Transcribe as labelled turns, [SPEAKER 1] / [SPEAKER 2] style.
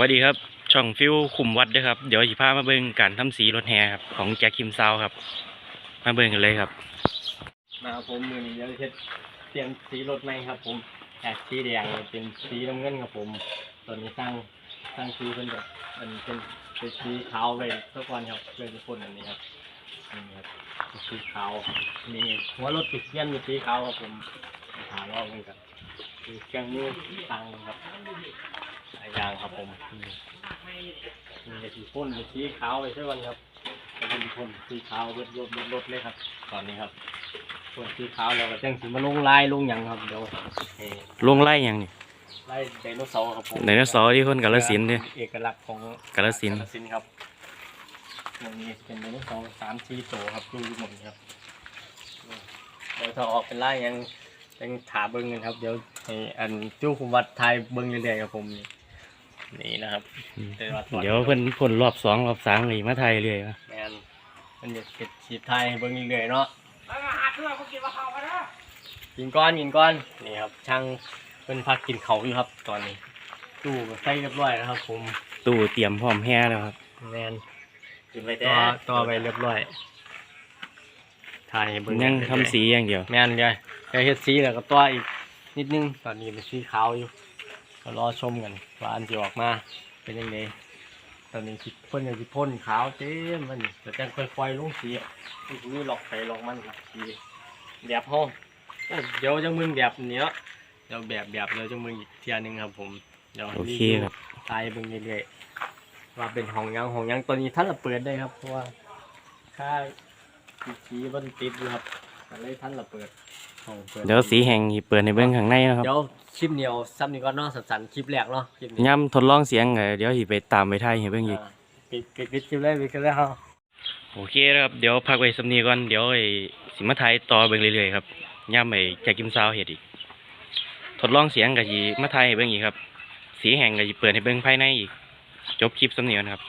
[SPEAKER 1] วัสดีครับ ช่องฟิวคุมวัดด้วยครับ เดี๋ยวสิพามาเบิ่งการทำสีรถแห่ครับของแจ็คคิมซาวครับ มาเบิ่งกันเลยครับ
[SPEAKER 2] มาผมมือนี้เดี๋ยวจะเฮ็ดเปลี่ยนสีรถใหม่ครับ ผมจากสีแดงเป็นสีน้ำเงินครับผม ตอนนี้สร้างสร้างสีเป็นแบบมันเป็นเป็นสีขาวไปทุกวันครับเพื่อจะพ่นอันนี้ครับนี่ครับสีขาวมีหัวรถติดเทียนมีสีขาวครับผมหาล้อเหมือนกันมีเครื่องมือตังครับ หลายอย่างครับผมนี่มีสีพ่นเป็นสีขาวไปทุกวันครับจะเป็นพ่นสีขาวรถรถรถรถเลยครับ ตอนนี้ครับส่วนสีขาวเราก็จังสิมาลงลายลงหยังครับเดี๋ยวเอ่อ
[SPEAKER 1] ลงไล่หยังนี่
[SPEAKER 2] ลายไดโนเสาร์ครับผม
[SPEAKER 1] ไดโนเสาร์ที่คนกาลสินธุ์เนี่ย
[SPEAKER 2] เอกลักษณ์ของ
[SPEAKER 1] กาฬสินธุ์
[SPEAKER 2] กาฬสินธุ์ครับตรงนี้เป็นไดโนเสาร์สามสี่ตัวครับดูอยู่หมดนี่ครับเดี๋ยวถ้าออกเป็นลายหยังยังถาเบิ้งกันครับ เดี๋ยวให้อันจู้คุมวัดไทยเบิ้งเรื่อยๆครับผมนี่ นี่นะครับแต่ว่าตอน
[SPEAKER 1] เดี๋ยวเพิ่นพ่นรอบสองรอบสามเลยมาไทยเรื่อยมา
[SPEAKER 2] แมนมันจะเก็บฉีดไทยให้เบิ้งเรื่อยๆเนาะกินก้อนกินก้อนนี่ครับช่างเป็นพักกินเขาอยู่ครับ ตอนนี้ตู้ก็ใส่เรียบร้อยแล้วครับ ผม
[SPEAKER 1] ตู้เตรียมพร้อมแห่แล้วครับ
[SPEAKER 2] แมน
[SPEAKER 3] กินไป
[SPEAKER 2] ต่
[SPEAKER 3] แต่
[SPEAKER 2] อต่อไปเรียบร้อยถ่ายให้เบิ่ง
[SPEAKER 1] ยังทำสีอย่างเดียว
[SPEAKER 2] แมนเลยแค่เฮ็ดสีแล้วก็ต่ออีกนิดนึงตอนนี้เป็นสีขาวอยู่ ก็รอชมกันว่าอันจะออกมาเป็นยังไงตอนนี้คิดพ่นอย่างที่พ่นขาวเต็มมันแต่จังค่อยๆลงสีอะนี่หลอกไปหลอกมันครับสีแบบห้องเดี๋ยวจังมึงแบบนี้เนาะเดี๋ยวแบบแบบเดี๋ยวจังมึงอีกเทียหนึงครับ ผมเดี๋ยว
[SPEAKER 1] โอเค
[SPEAKER 2] วิว
[SPEAKER 1] ครับ
[SPEAKER 2] ตายเบิ่งเรื่อยๆว่าเป็นห้องยังห้องยังตอนนี้ท่านละเปิดได้ครับเพราะว่าค่าสีมันติดอยู่ครับก็เลยท่านละเปิดห้องเปิด
[SPEAKER 1] เดี๋ยวสีแห่งสิเปิดในเบิ่งข้างในนะครับ
[SPEAKER 2] เดี๋ยว คลิปเดียวซ้ำนี่ก็เนอกสันๆคลิปแรกเนาะคลิปนี้
[SPEAKER 1] ย่ำทดลองเสียงก็เดี๋ยวสิไปตามไปไทยให้เบิ่งอีก
[SPEAKER 2] อ่าปิดปิดปิดคลิปเลยปิดคลิปเลยครับ
[SPEAKER 1] โอเคนะครับ เดี๋ยวพักไว้สำนีก่อน เดี๋ยวไอ้สิมาไทยต่อเบิ่งเรื่อยๆครับย่ำไอ้แจ็คกิมซาวเฮ็ดอีก ทดลองเสียงก็สิมาไทยให้เบิ่งอีกครับ สีแห่งก็สิเปิดให้เบิ่งภายในอีก จบคลิปสำนีก่อนครับ